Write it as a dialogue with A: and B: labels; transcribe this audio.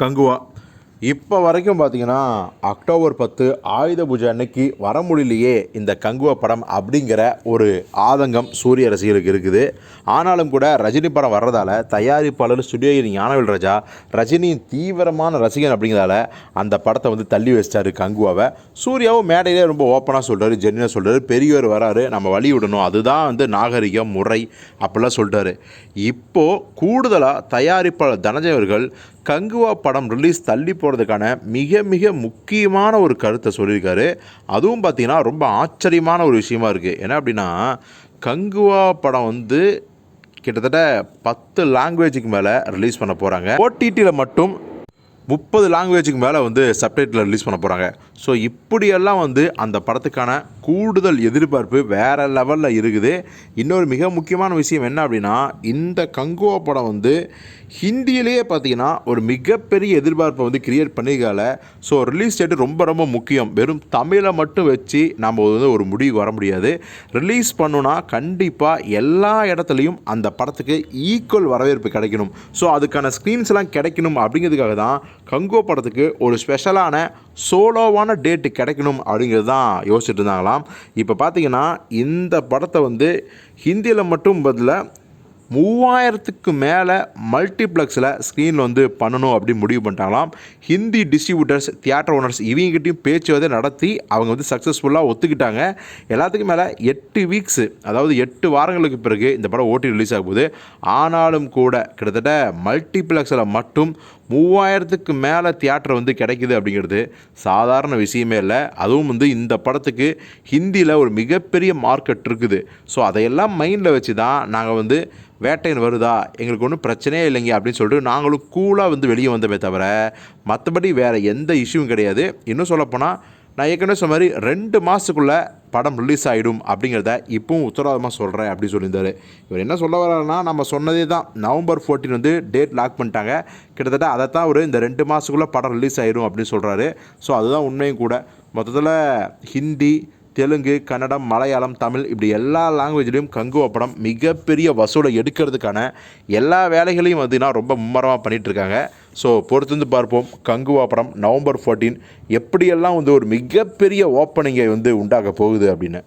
A: கங்குவா. இப்போ வரைக்கும் பார்த்தீங்கன்னா அக்டோபர் பத்து ஆயுத பூஜை அன்னைக்கு வர முடியலையே இந்த கங்குவா படம் அப்படிங்கிற ஒரு ஆதங்கம் சூரிய ரசிகர்களுக்கு இருக்குது. ஆனாலும் கூட ரஜினி படம் வர்றதால தயாரிப்பாளர் ஸ்டுடியோ ஞானவேல் ராஜா ரஜினியின் தீவிரமான ரசிகன் அப்படிங்கிறதால அந்த படத்தை வந்து தள்ளி வச்சிட்டாரு கங்குவாவை. சூர்யாவும் மேடையிலே ரொம்ப ஓப்பனாக சொல்கிறாரு ஜென்னியாக சொல்கிறாரு பெரியவர் வராரு நம்ம வழி விடணும் அதுதான் வந்து நாகரிகம் முறை அப்படிலாம் சொல்லிட்டாரு இப்போது கூடுதலாக தயாரிப்பாளர் தனஞ்சய் கங்குவா படம் ரிலீஸ் தள்ளி போகிறதுக்கான மிக மிக முக்கியமான ஒரு கருத்தை சொல்லியிருக்காரு. அதுவும் பார்த்தீங்கன்னா ரொம்ப ஆச்சரியமான ஒரு விஷயமா இருக்குது என்ன அப்படின்னா கங்குவா படம் வந்து கிட்டத்தட்ட பத்து லாங்குவேஜுக்கு மேலே ரிலீஸ் பண்ண போகிறாங்க ஓடிடியில் மட்டும் முப்பது லாங்குவேஜுக்கு மேலே வந்து சப்டைட்டில் ரிலீஸ் பண்ண போகிறாங்க ஸோ இப்படியெல்லாம் வந்து அந்த படத்துக்கான கூடுதல் எதிர்பார்ப்பு வேறு லெவலில் இருக்குது. இன்னொரு மிக முக்கியமான விஷயம் என்ன அப்படின்னா இந்த கங்குவா படம் வந்து ஹிந்தியிலேயே பார்த்தீங்கன்னா ஒரு மிகப்பெரிய எதிர்பார்ப்பை வந்து கிரியேட் பண்ணியிருக்கால ஸோ ரிலீஸ் டேட்டு ரொம்ப ரொம்ப முக்கியம். வெறும் தமிழை மட்டும் வச்சு நம்ம வந்து ஒரு முடிவுக்கு வர முடியாது. ரிலீஸ் பண்ணுனா கண்டிப்பாக எல்லா இடத்துலையும் அந்த படத்துக்கு ஈக்குவல் வரவேற்பு கிடைக்கணும். ஸோ அதுக்கான ஸ்க்ரீன்ஸ் எல்லாம் கிடைக்கணும் அப்படிங்கிறதுக்காக தான் கங்கோ படத்துக்கு ஒரு ஸ்பெஷலான சோலோவான டேட்டு கிடைக்கணும் அப்படிங்கிறது தான் யோசிச்சுட்டு இருந்தாங்களாம். இப்போ பார்த்தீங்கன்னா இந்த படத்தை வந்து ஹிந்தியில் மட்டும் பதிலாக மூவாயிரத்துக்கு மேலே மல்டிப்ளெக்ஸில் ஸ்க்ரீனில் வந்து பண்ணணும் அப்படின்னு முடிவு பண்ணிட்டாங்களாம். ஹிந்தி டிஸ்ட்ரிபியூட்டர்ஸ் தியேட்டர் ஓனர்ஸ் இவங்ககிட்டையும் பேச்சுவார்த்தை நடத்தி அவங்க வந்து சக்ஸஸ்ஃபுல்லாக ஒத்துக்கிட்டாங்க. எல்லாத்துக்கும் மேலே எட்டு வீக்ஸு அதாவது எட்டு வாரங்களுக்கு பிறகு இந்த படம் ஓட்டி ரிலீஸ் ஆக ஆனாலும் கூட கிட்டத்தட்ட மல்டிப்ளெக்ஸில் மட்டும் மூவாயிரத்துக்கு மேலே தியேட்டர் வந்து கிடைக்குது அப்படிங்கிறது சாதாரண விஷயமே இல்லை. அதுவும் வந்து இந்த படத்துக்கு ஹிந்தியில் ஒரு மிகப்பெரிய மார்க்கெட் இருக்குது. ஸோ அதையெல்லாம் மைண்டில் வச்சு தான் நாங்கள் வந்து வேட்டையன் வருதா? எங்களுக்கு ஒன்றும் பிரச்சனையே இல்லைங்க அப்படின்னு சொல்லிட்டு நாங்களும் கூலாக வந்து வெளியே வந்தமே தவிர மற்றபடி வேறு எந்த இஷ்யூவும் கிடையாது. இன்னும் சொல்லப்போனால் நான் ஏற்கனவே சொன்ன மாதிரி ரெண்டு மாதத்துக்குள்ளே படம் ரிலீஸ் ஆகிடும் அப்படிங்கிறத இப்பவும் உத்தரவாதமாக சொல்கிறேன் அப்படி சொல்லியிருந்தாரு. இவர் என்ன சொல்ல வர்றாருன்னா நம்ம சொன்னதே தான். நவம்பர் 14 வந்து டேட் லாக் பண்ணிட்டாங்க. கிட்டத்தட்ட அதை தான் ஒரு இந்த ரெண்டு மாதத்துக்குள்ளே படம் ரிலீஸ் ஆகிடும் அப்படின்னு சொல்கிறாரு ஸோ அதுதான் உண்மையும் கூட. மொத்தத்தில் ஹிந்தி தெலுங்கு கன்னடம் மலையாளம் தமிழ் இப்படி எல்லா லாங்குவேஜ்லேயும் கங்குவா படம் மிகப்பெரிய வசூலை எடுக்கிறதுக்கான எல்லா வேலைகளையும் பார்த்தீங்கன்னா ரொம்ப மும்மரமாக பண்ணிகிட்ருக்காங்க இருக்காங்க ஸோ பொறுத்திருந்து பார்ப்போம். கங்குவா படம் நவம்பர் 14 எப்படியெல்லாம் வந்து ஒரு மிகப்பெரிய ஓப்பனிங்கை வந்து உண்டாக போகுது அப்படின்னு.